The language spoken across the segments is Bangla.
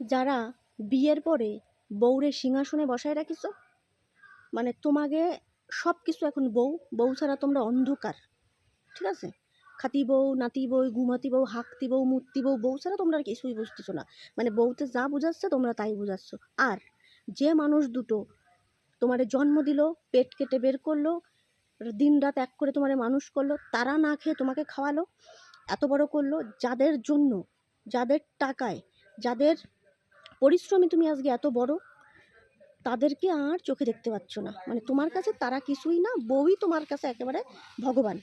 যারা বিয়ের পরে বউরে সিংহাসনে বসায় রাখিস মানে তোমাকে সব কিছু এখন বউ বউ ছাড়া তোমরা অন্ধকার, ঠিক আছে? খাতি বউ, নাতি বউ ঘুমাতি বউ, হাঁকতি বউ, মূর্তি বউ বউ ছাড়া তোমরা কিছুই বুঝতেছো না। মানে বউতে যা বুঝাচ্ছে, তোমরা তাই বুঝাচ্ছ। আর যে মানুষ দুটো তোমারে জন্ম দিল, পেট কেটে বের করল দিন রাত এক করে তোমারে মানুষ করল, তারা না খেয়ে তোমাকে খাওয়ালো, এত বড় করল, যাদের জন্য, যাদের টাকায়, যাদের পরিশ্রমে তুমি আজকে এত বড়? তাদেরকে আর চোখে দেখতে পাচ্ছ না। মানে তোমার কাছে তারা কিছুই না, বউই তোমার কাছে একেবারে ভগবান।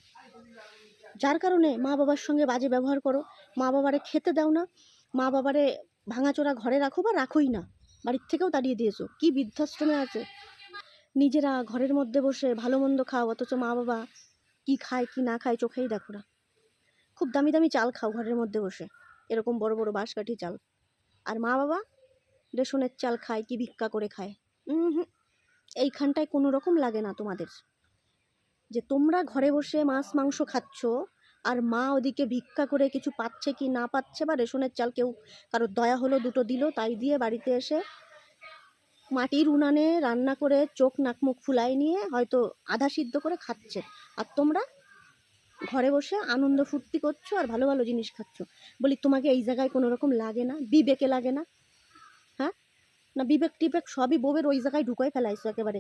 যার কারণে মা বাবার সঙ্গে বাজে ব্যবহার করো। মা বাবারে খেতে দাও না, মা বাবারে ভাঙাচোরা ঘরে রাখো বা রাখোই না। বাড়ির থেকেও তাড়িয়ে দিয়েছ। কি বৃদ্ধাশ্রমে আছে? নিজেরা ঘরের মধ্যে বসে ভালো মন্দ খাও, অথচ মা বাবা কি খায়, কি না খায় চোখেই দেখো না। খুব দামি দামি চাল খাও ঘরের মধ্যে বসে। এরকম বড় বড় বাঁশকাঠি চাল। আর মা বাবা রেশনের চাল খায় কি ভিক্ষা করে খায়। হুম এইখানটায় কোনো রকম লাগে না তোমাদের। যে তোমরা ঘরে বসে মাছ, মাংস খাচ্ছ আর মা ওদিকে ভিক্ষা করে কিছু পাচ্ছে কি না পাচ্ছে বা রেশনের চাল কেউ কারোর দয়া হলো দুটো দিল তাই দিয়ে বাড়িতে এসে মাটির উনানে রান্না করে চোখ নাক মুখ ফুলাই নিয়ে হয়তো আধা সিদ্ধ করে খাচ্ছে। আর তোমরা ঘরে বসে আনন্দ ফুর্তি করছ আর ভালো ভালো জিনিস খাচ্ছ। বলি তোমাকে এই জায়গায় কোনো রকম লাগে না? বিবেকে লাগে না? না বিবেক টিবেক সবই বউয়ের ওই জায়গায় ঢুকাই ফেলাইছো একেবারে।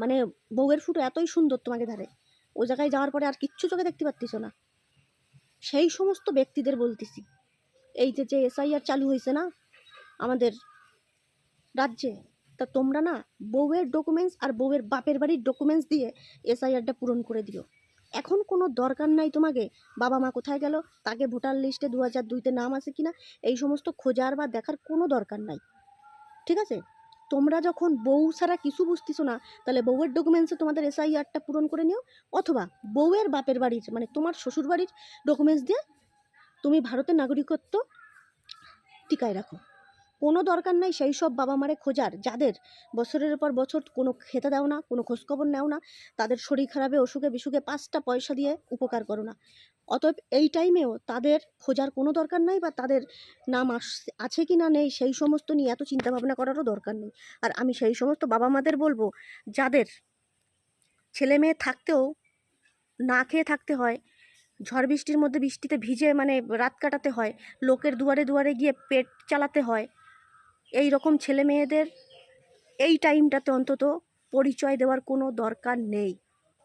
মানে বউয়ের ফুটো এতই সুন্দর তোমাকে ধারে, ওই জায়গায় যাওয়ার পরে আর কিচ্ছু চোখে দেখতে পাচ্ছিস না। সেই সমস্ত ব্যক্তিদের বলতেছি, এই যে যে এসআইআর চালু হয়েছে না আমাদের রাজ্যে, তা তোমরা না বউয়ের ডকুমেন্টস আর বউয়ের বাপের বাড়ির ডকুমেন্টস দিয়ে এসআইআরটা পূরণ করে দিও। এখন কোনো দরকার নাই তোমাকে, বাবা মা কোথায় গেল, তাকে ভোটার লিস্টে দু হাজার দুইতে নাম আছে কিনা, এই সমস্ত খোঁজার বা দেখার কোনো দরকার নাই। ঠিক আছে? তোমরা যখন বউ ছাড়া কিছু বুঝতেছো না, তাহলে বউয়ের ডকুমেন্টসে তোমাদের এসআইআরটা পূরণ করে নিও, অথবা বউয়ের বাপের বাড়ির মানে তোমার শ্বশুর বাড়ির ডকুমেন্টস দিয়ে তুমি ভারতের নাগরিকত্ব টিকায় রাখো। কোনো দরকার নাই, সেই সব বাবা মারে খোঁজার। যাদের বছরের পর বছর কোনো খেতে দাও না, কোনো খোঁজখবর নেও না, তাদের শরীর খারাপে, অসুখে বিসুখে পাঁচটা পয়সা দিয়ে উপকার করো না। অতএব এই টাইমেও তাদের খোঁজার কোনো দরকার নাই বা তাদের নাম আছে কি না নেই, সেই সমস্ত নিয়ে এত চিন্তা ভাবনা করারও দরকার নেই। আর আমি সেই সমস্ত বাবা মাদের বলব, যাদের ছেলে মেয়ে থাকতেও না খেয়ে থাকতে হয়, ঝড় বৃষ্টির মধ্যে বৃষ্টিতে ভিজে মানে রাত কাটাতে হয়, লোকের দুয়ারে দুয়ারে গিয়ে পেট চালাতে হয় এই রকম ছেলে মেয়েদের এই টাইমটাতে অন্তত পরিচয় দেওয়ার কোনো দরকার নেই।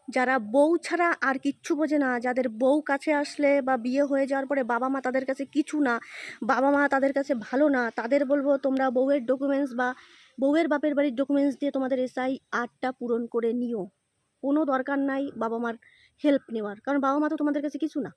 যারা বউ ছাড়া আর কিচ্ছু বোঝে না, যাদের বউ কাছে আসলে বা বিয়ে হয়ে যাওয়ার পরে বাবা মা তাদের কাছে কিছু না, বাবা মা তাদের কাছে ভালো না, তাদের বলব তোমরা বউয়ের ডকুমেন্টস বা বউয়ের বাপের বাড়ির ডকুমেন্টস দিয়ে তোমাদের এসআই আর্টটা পূরণ করে নিও। কোনো দরকার নাই বাবা মার হেল্প নেওয়ার, কারণ বাবা মা তো তোমাদের কাছে কিছু না।